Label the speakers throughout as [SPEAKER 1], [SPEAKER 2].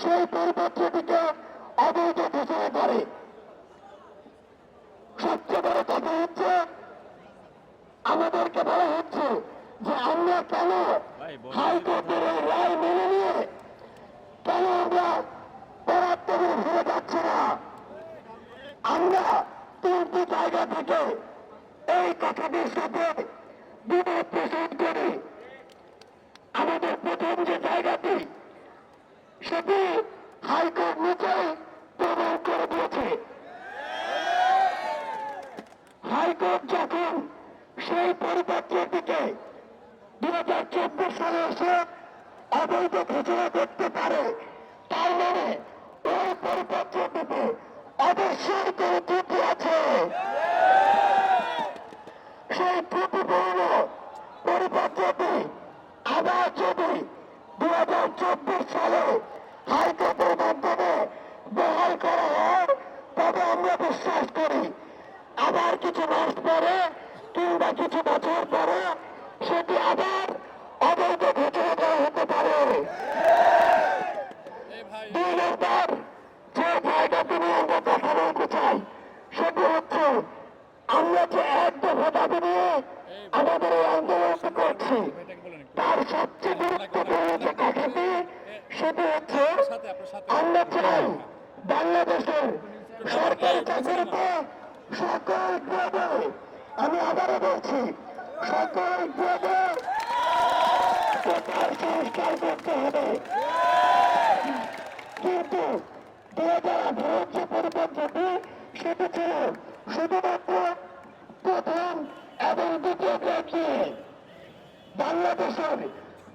[SPEAKER 1] সেই পরিপত্রটিকে অবৈধ ঘোষণা করে। সবচেয়ে বড় কথা হচ্ছে, আমাদেরকে বলা হচ্ছে যে আমরা কেন হাইকোর্টের রায় মেনে নিয়ে কেন আমরা পরাত্মকে ঘুরে যাচ্ছি না? আমরা তিনটি জায়গা থেকে এই কথাটির সাথে বিরোধ পোষণ করি। আমাদের প্রথম যে জায়গাটি সেটি হাইকোর্ট নিজেই প্রমাণ করে দিয়েছে। হাইকোর্ট যখন সেই পরিপত্রটিকে দু হাজার চব্বিশ সালে এসে অবৈধ ঘোষণা করতে পারে, তার মানে ওই পরিপত্রটিতে অবশ্যই কোনো ত্রুটি আছে। সেই ত্রুটিপূর্ণ পরিপত্রটি আবার যদি দু হাজার চব্বিশ সালে হাইকোর্টের মাধ্যমে বহাল করা হয়, তবে আমরা বিশ্বাস করি, আবার কিছু মাস পরে কিংবা কিছু বছর পরে সেটি আবার অবৈধ ঘোষণা করা হতে পারে। দুই নম্বর, যে জায়গাটি নিয়ে আমরা কথা বলতে চাই, সেটি হচ্ছে আমরা যে এক দফা দাবি নিয়ে আমাদের এই আন্দোলনটি করছি তার সবচেয়ে গুরুত্বপূর্ণ যে কথাটি হচ্ছে আমরা চাই বাংলাদেশের সরকারি চাকরিতে সকল গ্রেডে আমি আবারও বলছি সকল কোটার সংস্কার করতে হবে। কিন্তু দু হাজার আঠারোর যে পরিপত্রটি সেটি ছিল শুধুমাত্র প্রথম এবং দ্বিতীয় গ্রেড নিয়ে বাংলাদেশের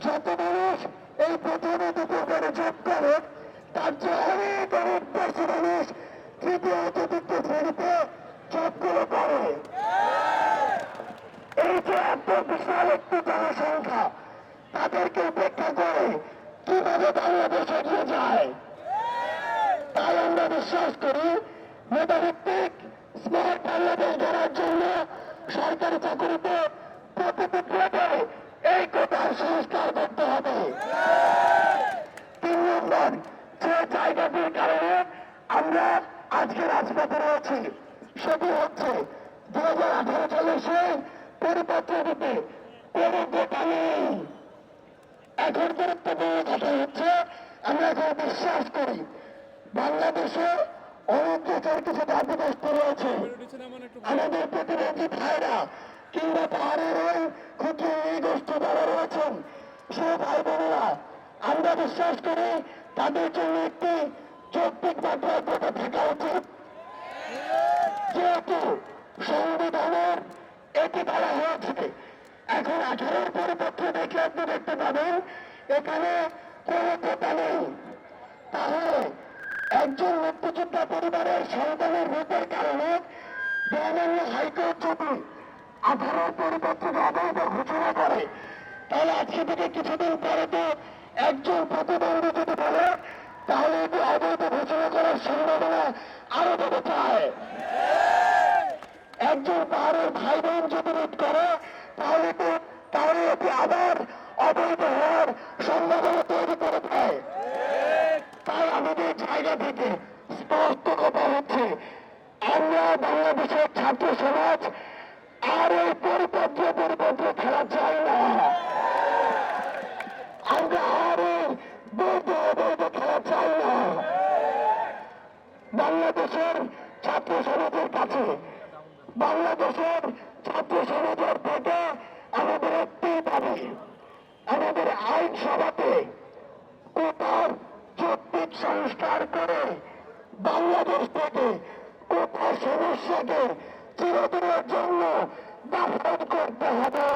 [SPEAKER 1] যত মানুষ এই প্রথম ও দ্বিতীয় গ্রেডে যোগ করে তার চেয়ে অনেক অনেক বেশি মানুষ তৃতীয় ও চতুর্থ শ্রেণীতে যোগগুলো করে বিশাল একটি জনসংখ্যা। তাদেরকে উপেক্ষা করে কীভাবে বাংলাদেশ এগিয়ে যায়? তাই আমরা বিশ্বাস করি মেধাভিত্তিক স্মার্ট বাংলাদেশ গড়ার জন্য সরকারি চাকরিতে প্রতিটি গ্রেডে এই কোটার সংস্কার করতে হবে। তিন নম্বর, যে জায়গাটির কারণে আমরা আজকে রাজপথে রয়েছি, সেটি হচ্ছে দু হাজার আঠারো সালের সেই পরিপত্রটিতে কোনো কোটা নেই এখন গুরুত্বপূর্ণ কথা হচ্ছে আমরা এখন বিশ্বাস করি বাংলাদেশে অনগ্রসর কিছু জাতিগোষ্ঠ রয়েছে আমাদের প্রতিবেশী ভাইরা কিংবা পাহাড়ের ওই ক্ষুদ্র গোষ্ঠ যারা রয়েছেন সে ভাই বোনেরা আমরা বিশ্বাস করি তাদের জন্য একটি যৌক্তিক মাত্রায় কোটা থাকা উচিত। যেহেতু সংবিধানের এটি বলা হয়েছে এখন আঠারোর পরিপত্র দেখে আপনি দেখতে পাবেন? এখানে একজন মুক্তিযোদ্ধা পরিবারের সন্তানের ভোটের কারণে মহামান্য হাইকোর্ট যদি আঠারোর পরিপত্রকে অবৈধ ঘোষণা করে, তাহলে আজকে থেকে কিছুদিন পরে তো একজন প্রতিবন্ধী যদি বলে তাহলে এটি অবৈধ ঘোষণা করার সম্ভাবনা আরও বেড়ে যায় একজন পাহাড়ের ভাই বোন যদি করে তাহলে তাহলে এটি আবার অবৈধ হওয়ার সম্ভাবনা তৈরি ছাত্র খেলা চাই না। বাংলাদেশের ছাত্র সমাজের কাছে, বাংলাদেশের ছাত্র সমাজের থেকে আমাদের একটি দাবি আমাদের আইন সভাতে কোটার যৌক্তিক সংস্কার করে বাংলাদেশ থেকে কোথায় সমস্যাকে চিরদিনের জন্য দাফন করতে হবে।